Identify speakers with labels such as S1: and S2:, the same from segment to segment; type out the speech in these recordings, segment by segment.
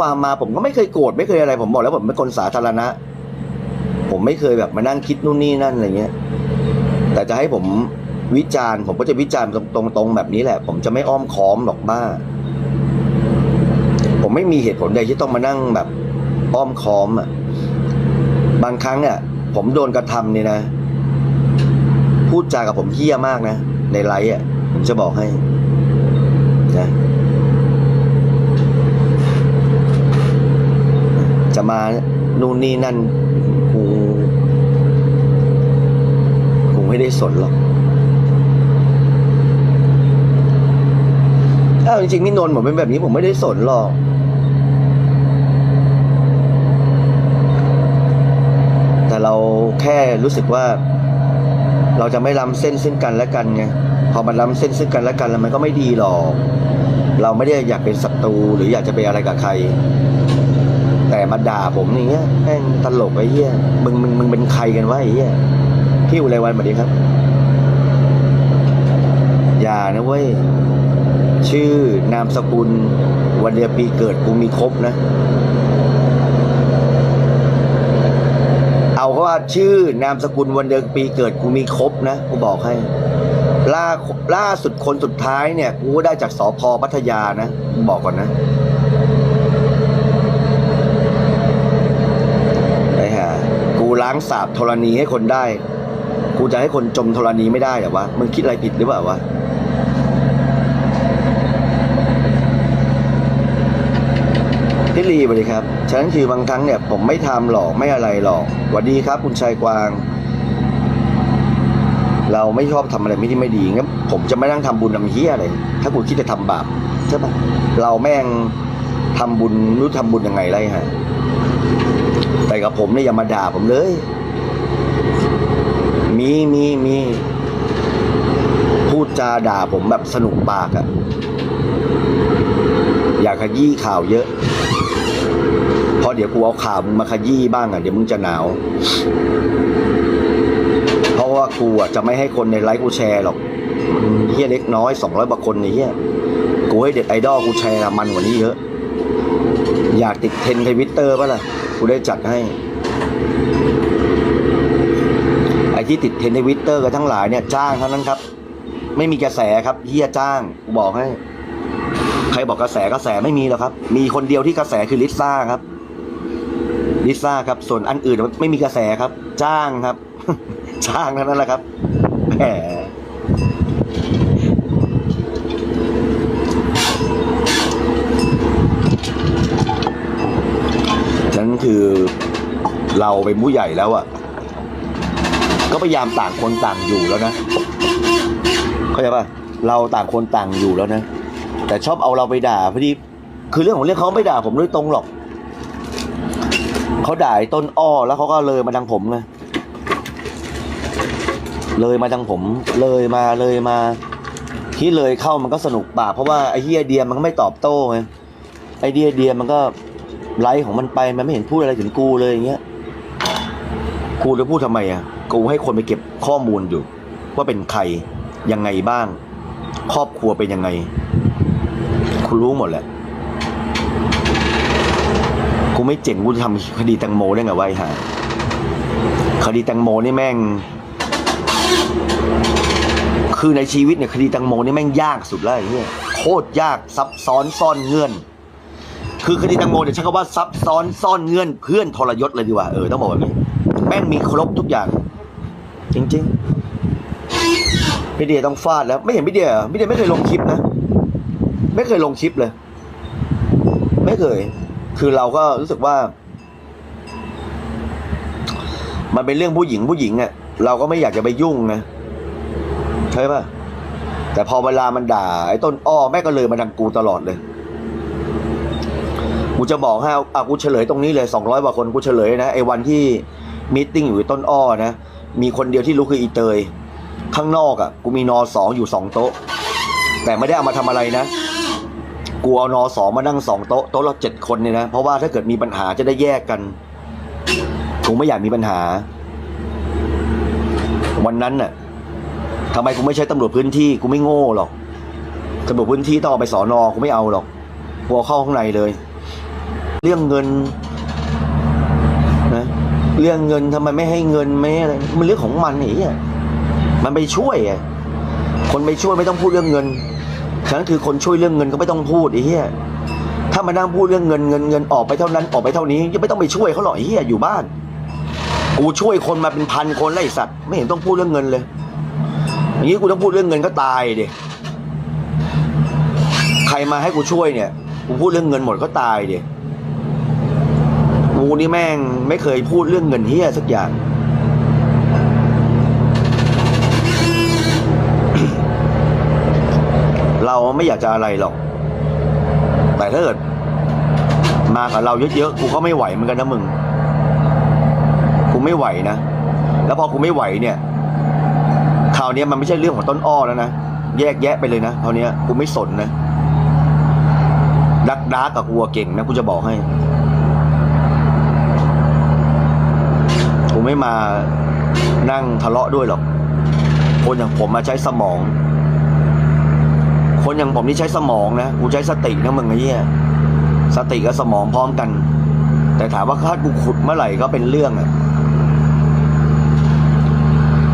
S1: ความมาผมก็ไม่เคยโกรธไม่เคยอะไร ผมบอกแล้วผมเป็นคนสาธารณะ ผมไม่เคยแบบมานั่งคิดนู่นนี่นั่นอะไรเงี้ย แต่จะให้ผมวิจารณ์ ผมก็จะวิจารณ์ตรงๆแบบนี้แหละ ผมจะไม่อ้อมค้อมหรอกบ้า ผมไม่มีเหตุผลใดที่ต้องมานั่งแบบอ้อมค้อมอะบางครั้งอะผมโดนกระทำเนี่ยนะ พูดจากับผมเฮี้ยมากนะ ในไลฟ์อะผมจะบอกให้นะ จะ มานู่นนี่นั่นกูกูไม่ได้สนหรอกอ้าจริงๆพี่นนท์ผมเป็นแบบนี้ผมไม่ได้สนหรอกแต่เราแค่รู้สึกว่า เราจะไม่ล้ำเส้นซึ่งกันและกันไงพอมันล้ำเส้นซึ่งกันและกันแล้วมันก็ไม่ดีหรอก เราไม่ได้อยากเป็นศัตรูหรืออยากจะไปอะไรกับใคร แต่มาด่าผมอย่างเงี้ยแม่งตลกไอ้เหี้ยมึงมึงมึงเป็นใครกันวะไอ้เหี้ยพี่อุไรวันสวัสดีครับ อย่านะเว้ย ชื่อนามสกุล วันเดือนปีเกิดกูมีครบนะ เอาก็ว่าชื่อนามสกุลวันเดือนปีเกิดกูมีครบนะกูบอกให้ล่าล่าสุดคนสุดท้ายเนี่ย กูได้จากสพพัทยานะบอกก่อนนะ ไอ้ห่ากูล้างสาบธรณีให้คนได้ กูจะให้คนจมธรณีไม่ได้เหรอวะ มึงคิดอะไรผิดหรือเปล่าวะพี่ลีสวัสดีครับ ฉะนั้นคือบางครั้งเนี่ย ผมไม่ทำหรอกไม่อะไรหรอกสวัสดีครับ คุณชายกวาง เราไม่ชอบทำอะไรไม่ที่ไม่ดีงั้นผมจะไม่นั่งทำบุญทำเฮียอะไร ถ้าคุณคิดจะทำบาปใช่ปะเราแม่งทำบุญรู้ทำบุญยังไงไรฮะ แต่กับผมเนี่ยอย่ามาด่าผมเลย มีมีมีพูดจาด่าผมแบบสนุกปากอะอยากขยี้ข่าวเยอะเพราะเดี๋ยวกูเอาข่าวมึงมาขยี้บ้างอะเดี๋ยวมึงจะหนาว เพราะว่ากูอะจะไม่ให้คนในไลฟ์กูแชร์หรอกเฮียเล็กน้อยสองร้อยกว่าคนนี่เฮียกูให้เด็ดไอดอลกูแชร์มันกว่านี้เยอะ อยากติดเทรนด์ทวิตเตอร์ป่ะล่ะ กูได้จัดให้ ไอที่ติดเทนด์ทวิตเตอร์กันทั้งหลายเนี่ยจ้างเท่านั้นครับ ไม่มีกระแสครับเฮียจ้างกูบอกให้ ใครบอกกระแสกระแสไม่มีหรอกครับ มีคนเดียวที่กระแสคือลิซ่าครับลิซ่าครับ ส่วนอันอื่นไม่มีกระแสครับ จ้างครับ จ้างเท่านั้นแหละครับแหม ฉะนั้นคือ เราเป็นผู้ใหญ่แล้วอะก็พยายามต่างคนต่างอยู่แล้วนะเข้าใจป่ะเราต่างคนต่างอยู่แล้วนะ แต่ชอบเอาเราไปด่าพอดีคือเรื่องของเรื่องเขาไม่ด่าผมโดยตรงหรอกเขาด่าต้นอ้อแล้วเขาก็เลยมาทางผมไงเลยมาทางผมเลยมาเลยมา ที่เลยเข้ามันก็สนุกปากเพราะว่าไอ้เฮียเดียมันก็ไม่ตอบโต้ไงไอ้เดียเดียมันก็ไลฟ์ของมันไปมันไม่เห็นพูดอะไรถึงกูเลยอย่างเงี้ย กูจะพูดทำไมอะ กูให้คนไปเก็บข้อมูลอยู่ ว่าเป็นใครยังไงบ้าง ครอบครัวเป็นยังไง คุณรู้หมดแหละ กูไม่เจ๋งกูจะทำคดีแตงโมได้ไงวะไอ้ห่าคดีแตงโมนี่แม่ง คือในชีวิตเนี่ยคดีแตงโมนี่แม่งยากสุดแล้วไอ้เนี่ยโคตรยากซับซ้อนซ่อนเงื่อนคือคดีแตังโมเนี่ยใช้คำว่าซับซ้อนซ่อนเงื่อนเพื่อนทรยศเลยดีกว่าเออต้องบอกแบบนี้ แม่งมีครบทุกอย่าง จริงๆพี่เดียต้องฟาดแล้ว ไม่เห็นพี่เดียพี่เดียไม่เคยลงคลิปนะ ไม่เคยลงคลิปเลย ไม่เคย คือเราก็รู้สึกว่า มันเป็นเรื่องผู้หญิงผู้หญิงอะ่ะเราก็ไม่อยากจะไปยุ่งนะใช่ปะแต่พอเวลามันด่าไอ้ต้นอ้อแม่ก็เลยมาดังกูตลอดเลย กูจะบอกให้อาอะกูเฉลยตรงนี้เลยสองร้อยกว่าคนกูเฉลยนะไอ้วันที่ มีติ้งอยู่ต้นอ้อนะ มีคนเดียวที่รู้คืออีเตย ข้างนอกอะ กูมีนอสองอยู่สองโต๊ะ แต่ไม่ได้เอามาทำอะไรนะ กูเอานอสองมานั่งสองโต๊ะโต๊ะละเจ็ดคนเนี่ยนะ เพราะว่าถ้าเกิดมีปัญหาจะได้แยกกันกูไม่อยากมีปัญหา วันนั้นน่ะทำไมกูไม่ใช้ตำรวจพื้นที่กูไม่โง่หรอกตำรวจพื้นที่ต้องเอาไปสอนอกูไม่เอาหรอกกูเอาเข้าข้างในเลย เรื่องเงิน เรื่องเงินทำไมไม่ให้เงินไม่อะไรมันเรื่องของมันไอ้เหี้ยมันไปช่วยอะคนไปช่วยไม่ต้องพูดเรื่องเงินฉะนั้นคือคนช่วยเรื่องเงินก็ไม่ต้องพูดไอ้เหี้ยถ้ามานั่งพูดเรื่องเงินเงินเงินออกไปเท่านั้นออกไปเท่านี้ยังไม่ต้องไปช่วยเขาหรอกไอ้เหี้ยอยู่บ้าน กูช่วยคนมาเป็นพันคนแล้วไอ้สัตว์ ไม่เห็นต้องพูดเรื่องเงินเลยอย่างนี้กูต้องพูดเรื่องเงินก็ตายดิใครมาให้กูช่วยเนี่ยกูพูดเรื่องเงินหมดก็ตายดิ กูนี่แม่งไม่เคยพูดเรื่องเงินเฮียสักอย่าง เราไม่อยากจะอะไรหรอก แต่ถ้าเกิดมากับเราเยอะๆ กูก็ไม่ไหวเหมือนกันนะมึง กูไม่ไหวนะ แล้วพอกูไม่ไหวเนี่ย คราวนี้มันไม่ใช่เรื่องของต้นอ้อแล้วนะ แยกแยะไปเลยนะคราวนี้กูไม่สนนะ ดักดักกับกูเก่งนะกูจะบอกให้ กูไม่มานั่งทะเลาะด้วยหรอก คนอย่างผมมาใช้สมอง คนอย่างผมนี่ใช้สมองนะ กูใช้สตินะมึงไอ้เหี้ย สติกับสมองพร้อมกัน แต่ถามว่าถ้ากูขุดเมื่อไหร่ก็เป็นเรื่องอะ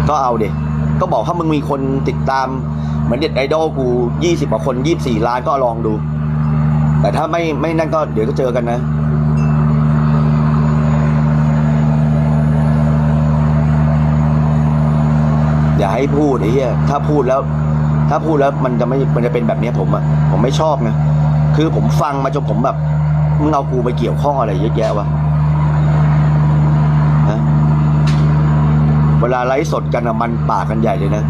S1: ก็เอาเด็ก็บอกถ้ามึงมีคนติดตาม เหมือนเด็ดไอดอลกูยี่สิบกว่าคนยี่บสี่ล้านก็ลองดู แต่ถ้าไม่ไม่นั่นก็เดี๋ยวก็เจอกันนะ อย่าให้พูดไอ้เหี้ยถ้าพูดแล้ว ถ้าพูดแล้วมันจะไม่มันจะเป็นแบบเนี้ยผมอะผมไม่ชอบนะคือผมฟังมาจนผมแบบมึงเอากูไปเกี่ยวข้องอะไรเยอะแยะวะฮะเวลาไลฟ์สดกันอะมันปากกันใหญ่เลยนะ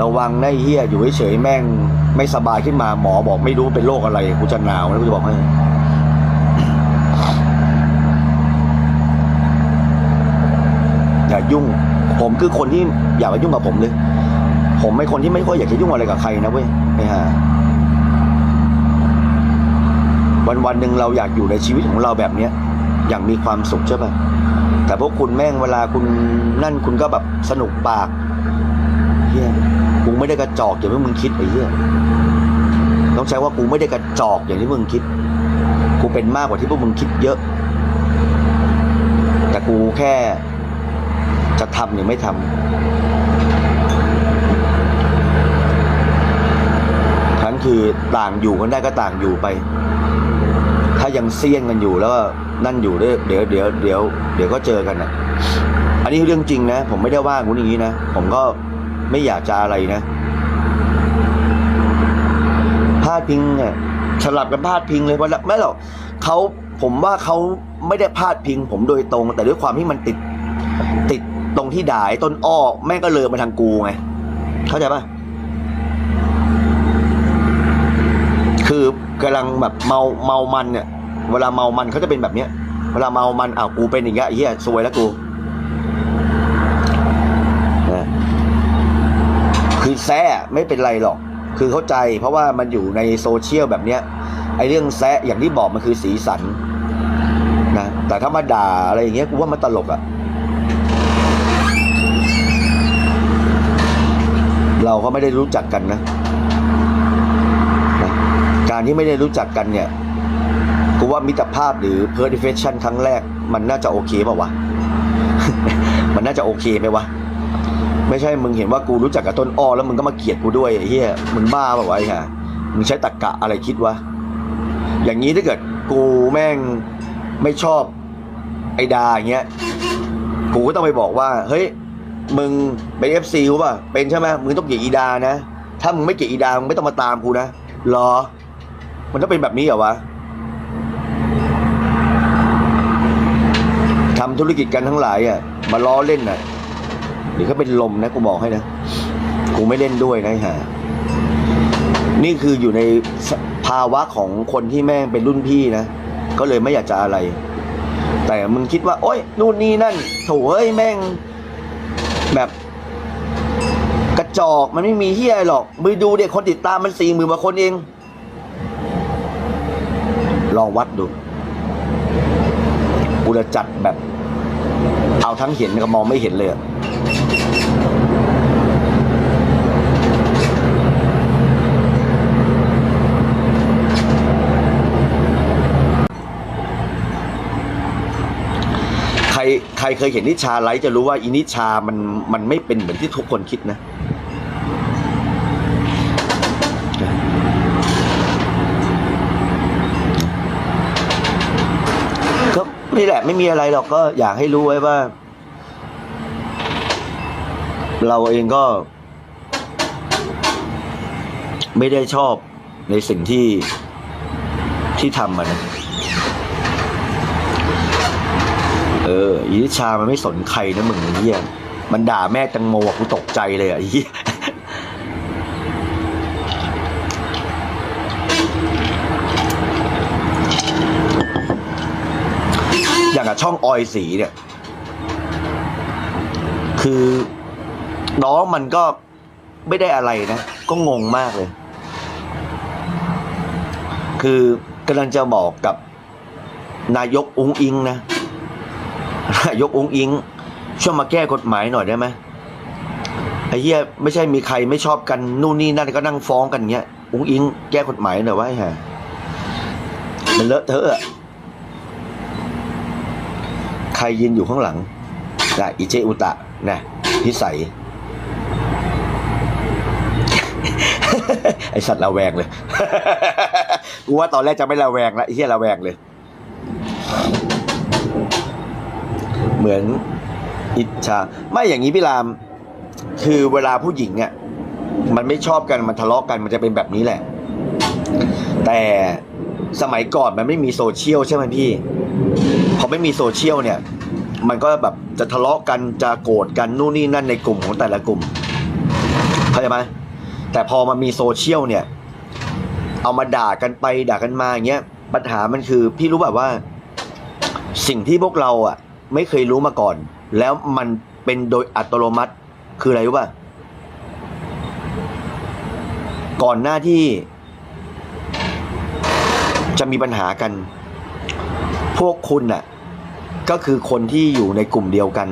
S1: ระวังไอ้เฮียอยู่เฉยแม่ง ไม่สบายขึ้นมาหมอบอกไม่รู้เป็นโรคอะไรกูจะหนาวแล้วกูจะบอกให้ อย่ายุ่ง ผมคือคนที่อย่ามายุ่งกับผมเลย ผมเป็นคนที่ไม่ค่อยอยากจะยุ่งอะไรกับใครนะเว้ยไอ้ห่าวันวันหนึ่งเราอยากอยู่ในชีวิตของเราแบบเนี้ยอย่างมีความสุขใช่ป่ะแต่พวกคุณแม่งเวลาคุณนั่นคุณก็แบบสนุกปากเฮียกูไม่ได้กระจอกอย่างที่มึงคิดไอ้เหี้ยต้องใช้ว่ากูไม่ได้กระจอกอย่างที่มึงคิด กูเป็นมากกว่าที่พวกมึงคิดเยอะ แต่กูแค่ จะทำหรือไม่ทำทั้นคือต่างอยู่กันได้ก็ต่างอยู่ไป ถ้ายังเสี่ยงกันอยู่แล้วก็นั่นอยู่เดี๋ยวเดี๋ยวเดี๋ยวเดี๋ยวก็เจอกันอะอันนี้เรื่องจริงนะ ผมไม่ได้ว่าคุณอย่างนี้นะ ผมก็ไม่อยากจะอะไรนะพาดพิงเนี่ยสลับกันพาดพิงเลยวันละไม่หรอกเขาผมว่าเขาไม่ได้พาดพิง ผมโดยตรง แต่ด้วยความที่มันติดติด ตรงที่ด่าไอ้ต้นอ้อแม่งก็เลยมาทางกูไง เข้าใจปะคือกำลังแบบเมาเมามันเนี่ย เวลาเมามันเขาจะเป็นแบบเนี้ย เวลาเมามันอ้าวกูเป็นอย่างเงี้ยเหี้ยซวยแล้วกูนะคือแซ่ไม่เป็นไรหรอก คือเข้าใจ เพราะว่ามันอยู่ในโซเชียลแบบเนี้ยไอเรื่องแซะอย่างที่บอกมันคือสีสันนะแต่ถ้ามาด่าอะไรอย่างเงี้ยกูว่ามันตลกอะ เราก็ไม่ได้รู้จักกันนะนะการที่ไม่ได้รู้จักกันเนี่ยกูว่ามิตรภาพหรือ p e r f e c t i o n ครั้งแรก มันน่าจะโอเคเปล่าวะ มันน่าจะโอเคไหมวะ ไม่ใช่มึงเห็นว่ากูรู้จักกับต้นอ้อแล้วมึงก็มาเกลียดกูด้วยไอ้เหี้ยมึงบ้าเปล่าวะไอ้ห่ามึงใช้ตรรกะอะไรคิดวะ อย่างนี้ถ้าเกิดกูแม่งไม่ชอบไอ้ดาอย่างเงี้ย กูก็ต้องไปบอกว่า เฮ้ย มึงเป็นเอฟซีกูป่ะเป็นใช่ไหมมึงต้องเกลียดอีดานะ ถ้ามึงไม่เกลียดอีดามึงไม่ต้องมาตามกูนะหรอ มันต้องเป็นแบบนี้เหรอวะทำธุรกิจกันทั้งหลายอะมาล้อเล่นน่ะเดี๋ยวก็เป็นลมนะกูบอกให้นะกูไม่เล่นด้วยนะไอ้ห่านี่คืออยู่ในภาวะของคนที่แม่งเป็นรุ่นพี่นะ ก็เลยไม่อยากจะอะไร แต่มึงคิดว่า โอ๊ยนู่นนี่นั่นโถเอ้ยแม่ง แบบกระจอกมันไม่มีเฮียอะไรหรอกมือดูเด็กคนติดตามมันสี่หมื่นกว่าคนเอง ลองวัดดูกูจะจัดแบบ เอาทั้งเห็นกับมองไม่เห็นเลยอะ ใค รเคยเห็นนิชาไลฟ์จะรู้ว่าอินิชามันมันไม่เป็นเหมือนที่ทุกคนคิดนะ ก็นี่แหละไม่มีอะไรหรอกก็อยากให้รู้ไว้ว่า เราเองก็ ไม่ได้ชอบในสิ่งที่ที่ทำมันนะ เอออีนิชามันไม่สนใครนะมึงอ้เฮียมันด่าแม่ตังโมกูตกใจเลยอะอ้เฮียอย่างกับช่องออยสีเนี่ย คือน้องมันก็ไม่ได้อะไรนะ ก็งงมากเลย คือกำลังจะบอกกับนายกอุ้งอิงนะ นายกองอิงช่วยมาแก้กฎหมายหน่อยได้ไหมไอ้เหี้ยไม่ใช่มีใครไม่ชอบกันนู่นนี่นั่นก็นั่งฟ้องกันเงี้ยองอิงแก้กฎหมายหน่อยว่าไอ้ห่ามันเลอะเทอะอะใครยืนอยู่ข้างหลังนะอิเจอุตะนะพิสัยไอสัตว์ระแวงเลย กูว่าตอนแรกจะไม่ระแวงละไอ้เหี้ยระแวงเลย เหมือนอิจฉาไม่อย่างนี้พี่ราม คือเวลาผู้หญิงอะมันไม่ชอบกันมันทะเลาะกันมันจะเป็นแบบนี้แหละ แต่สมัยก่อนมันไม่มีโซเชียลใช่ไหมพี่ พอไม่มีโซเชียลเนี่ย มันก็แบบจะทะเลาะกันจะโกรธกันนู่นนี่นั่นในกลุ่มของแต่ละกลุ่มเข้าใจไหมแต่พอมันมีโซเชียลเนี่ย เอามาด่ากันไปด่ากันมาอย่างเงี้ยปัญหามันคือพี่รู้แบบว่า สิ่งที่พวกเราอะ ไม่เคยรู้มาก่อน แล้วมันเป็นโดยอัตโนมัติคืออะไรรู้ป่ะ ก่อนหน้าที่ จะมีปัญหากัน พวกคุณน่ะ ก็คือคนที่อยู่ในกลุ่มเดียวกัน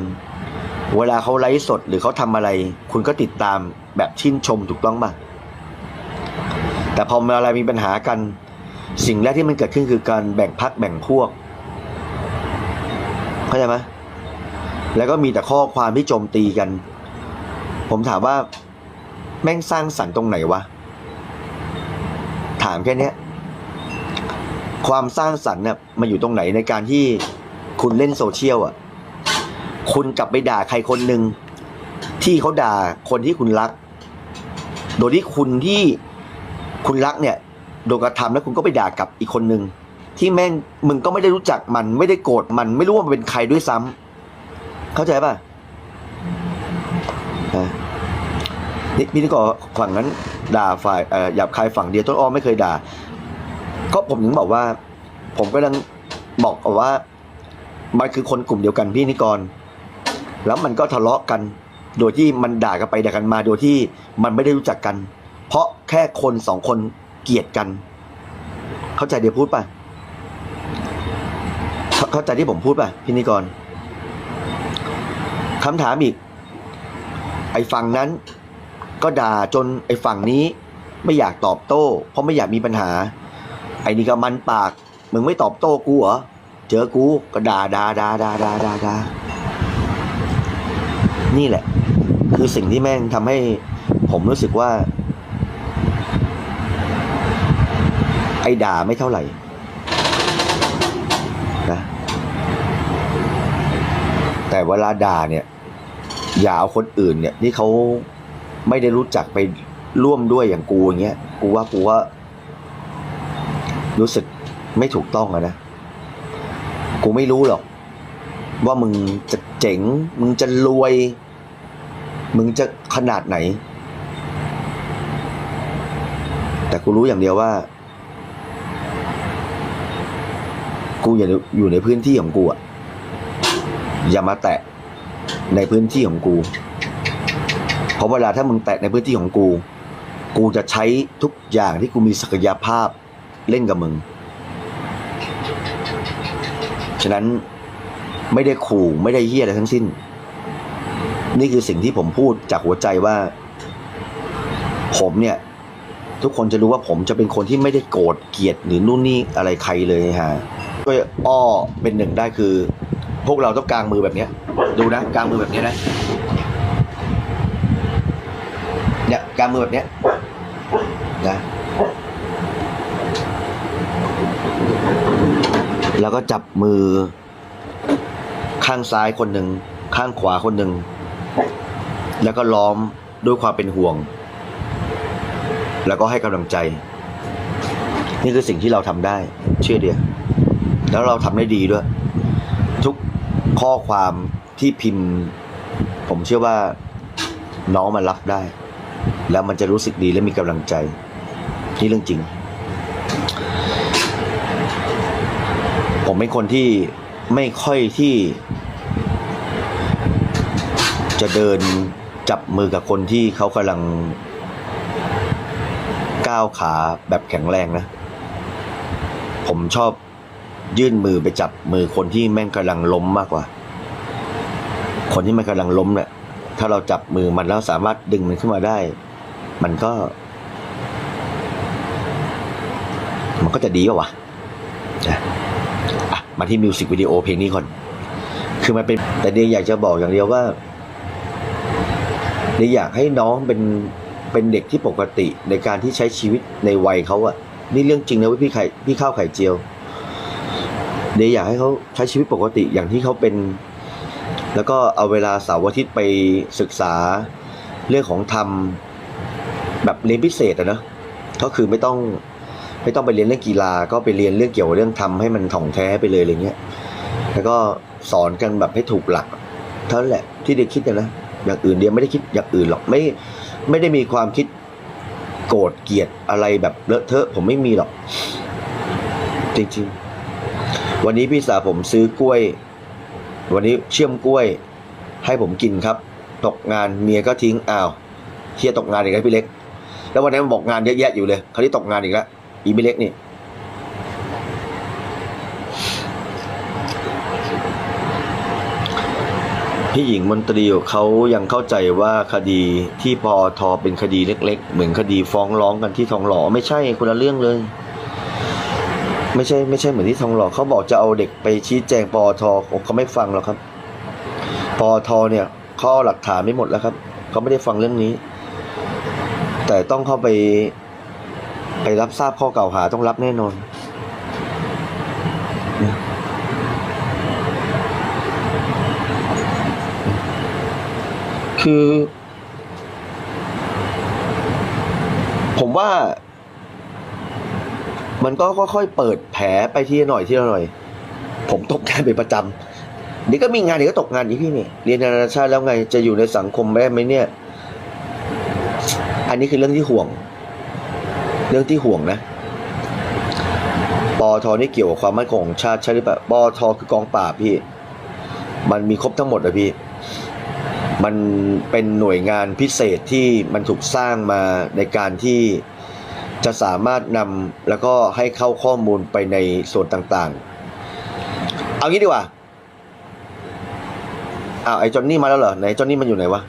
S1: เวลาเขาไลฟ์สดหรือเขาทำอะไร คุณก็ติดตามแบบชื่นชมถูกต้องป่ะ แต่พอเวลามีปัญหากัน สิ่งแรกที่มันเกิดขึ้นคือการแบ่งพักแบ่งพวก เข้าใจไหมแล้วก็มีแต่ข้อความที่โจมตีกัน ผมถามว่า แม่งสร้างสรรค์ตรงไหนวะ ถามแค่นี้ความสร้างสรรค์เนี่ยมันอยู่ตรงไหนในการที่คุณเล่นโซเชียลอะ คุณกลับไปด่าใครคนหนึ่งที่เขาด่าคนที่คุณรัก โดยที่คุณที่คุณรักเนี่ยโดนกระทำแล้วคุณก็ไปด่ากลับอีกคนหนึ่ง ที่แม่งมึงก็ไม่ได้รู้จักมันไม่ได้โกรธมันไม่รู้ว่ามันเป็นใครด้วยซ้ำเข้าใจป่ะนี่พี่นี่ก็ฝั่งนั้น ด่าฝ่ายอ่อหยาบคายฝั่งเดียวต้นอ้อไม่เคยด่า ก็ผมถึงบอกว่า ผมก็ยังบอกว่า มันคือคนกลุ่มเดียวกันพี่นิกร แล้วมันก็ทะเลาะกัน โดยที่มันด่ากันไปด่ากันมาโดยที่มันไม่ได้รู้จักกัน เพราะแค่คนสองคนเกลียดกัน เข้าใจเดี๋ยวพูดป่ะ เข้าใจที่ผมพูดป่ะพี่นิกรคำถามอีก ไอ้ฝั่งนั้น ก็ด่าจนไอ้ฝั่งนี้ไม่อยากตอบโต้ เพราะไม่อยากมีปัญหา ไอ้นี่ก็มันปาก มึงไม่ตอบโต้กูเหรอเจอกูก็ด่าด่าด่าด่าด่าด่าด่านี่แหละ คือสิ่งที่แม่งทำให้ผมรู้สึกว่า ไอ้ด่าไม่เท่าไหร่นะ แต่เวลาด่าเนี่ยอย่าเอาคนอื่นเนี่ยที่เขาไม่ได้รู้จักไปร่วมด้วยอย่างกูอย่างเงี้ยกูว่ากูว่า รู้สึกไม่ถูกต้องอะนะกูไม่รู้หรอก ว่ามึงจะเจ๋ง มึงจะรวย มึงจะขนาดไหน แต่กูรู้อย่างเดียวว่า กูอย่าอยู่ในพื้นที่ของกูอะ อย่ามาแตะในพื้นที่ของกู เพราะเวลาถ้ามึงแตะในพื้นที่ของกู กูจะใช้ทุกอย่างที่กูมีศักยภาพเล่นกับมึง ฉะนั้นไม่ได้ขู่ไม่ได้เฮี้ยอะไรทั้งสิ้น นี่คือสิ่งที่ผมพูดจากหัวใจว่า ผมเนี่ย ทุกคนจะรู้ว่าผมจะเป็นคนที่ไม่ได้โกรธเกลียดหรือนู่นนี่อะไรใครเลยฮะด้วยอ้อเป็นหนึ่งได้คือ พวกเราต้องกางมือแบบนี้ดูนะกางมือแบบนี้นะเนี่ยกางมือแบบนี้นะแล้วก็จับมือ ข้างซ้ายคนหนึ่งข้างขวาคนหนึ่งแล้วก็ล้อมด้วยความเป็นห่วง แล้วก็ให้กำลังใจ นี่คือสิ่งที่เราทำได้ เชื่อเดียวแล้วเราทำได้ดีด้วย ข้อความที่พิมพ์ ผมเชื่อว่าน้องมันรับได้ แล้วมันจะรู้สึกดีและมีกำลังใจนี่เรื่องจริง ผมเป็นคนที่ไม่ค่อยที่ จะเดินจับมือกับคนที่เขากำลัง ก้าวขาแบบแข็งแรงนะ ผมชอบยื่นมือไปจับมือคนที่แม่งกำลังล้มมากกว่า คนที่มันกำลังล้มเนี่ยถ้าเราจับมือมันแล้วสามารถดึงมันขึ้นมาได้ มันก็ มันก็จะดีกว่าวะนะอะมาที่มิวสิกวิดีโอเพลงนี้ก่อน คือมันเป็น แต่เดียอยากจะบอกอย่างเดียวว่าเดียอยากให้น้องเป็นเป็นเด็กที่ปกติในการที่ใช้ชีวิตในวัยเขาอะนี่เรื่องจริงนะว่าพี่ไข่พี่ข้าวไข่เจียว เดียอยากให้เขาใช้ชีวิตปกติอย่างที่เขาเป็น แล้วก็เอาเวลาเสาร์อาทิตย์ไปศึกษาเรื่องของธรรมแบบเรียนพิเศษอะนะก็คือไม่ต้องไม่ต้องไปเรียนเรื่องกีฬา ก็ไปเรียนเรื่องเกี่ยวกับเรื่องธรรมให้มันถ่องแท้ไปเลยอะไรเงี้ยแล้วก็สอนกันแบบให้ถูกหลัก เท่านั้นแหละที่เด็กคิดนะนะอย่างอื่นเดียวไม่ได้คิดอย่างอื่นหรอกไม่ไม่ได้มีความคิดโกรธเกลียดอะไรแบบเลอะเทอะผมไม่มีหรอก จริงๆ วันนี้พี่สาวผมซื้อกล้วย วันนี้เชื่อมกล้วยให้ผมกินครับ ตกงานเมียก็ทิ้งอ้าวเฮียตกงานอีกแล้วพี่เล็ก แล้ววันนั้นมันบอกงานเยอะแยะอยู่เลยคราวนี้ตกงานอีกแล้วอีพี่เล็กนี่พี่หญิงมนตรีเขายังเข้าใจว่าคดีที่ปอทเป็นคดีเล็ก ๆ เหมือนคดีฟ้องร้องกันที่ทองหล่อไม่ใช่คนละเรื่องเลย ไม่ใช่ไม่ใช่เหมือนที่ทองหล่อเขาบอกจะเอาเด็กไปชี้แจงปอทเขาไม่ฟังหรอกครับปอทเนี่ยข้อหลักฐานไม่หมดแล้วครับเขาไม่ได้ฟังเรื่องนี้ แต่ต้องเข้าไป ไปรับทราบข้อกล่าวหาต้องรับแน่นอน คือ ผมว่า มันก็ค่อยๆเปิดแผลไปทีละหน่อยทีละหน่อย ผมตกงานเป็นประจำเดี๋ยวก็มีงานเดี๋ยวก็ตกงานอีกพี่นี่เรียนนานาชาติแล้วไงจะอยู่ในสังคมได้ไหมเนี่ย อันนี้คือเรื่องที่ห่วง เรื่องที่ห่วงนะปอทนี่เกี่ยวกับความมั่นคงของชาติใช่หรือเปล่าปอทคือกองปราบพี่ มันมีครบทั้งหมดอะพี่ มันเป็นหน่วยงานพิเศษที่มันถูกสร้างมาในการที่ จะสามารถนำแล้วก็ให้เข้าข้อมูลไปในส่วนต่างๆ เอางี้ดีกว่าอ้าวไอ้จอนนี่มาแล้วเหรอไหนจอนนี่มันอยู่ไหนวะ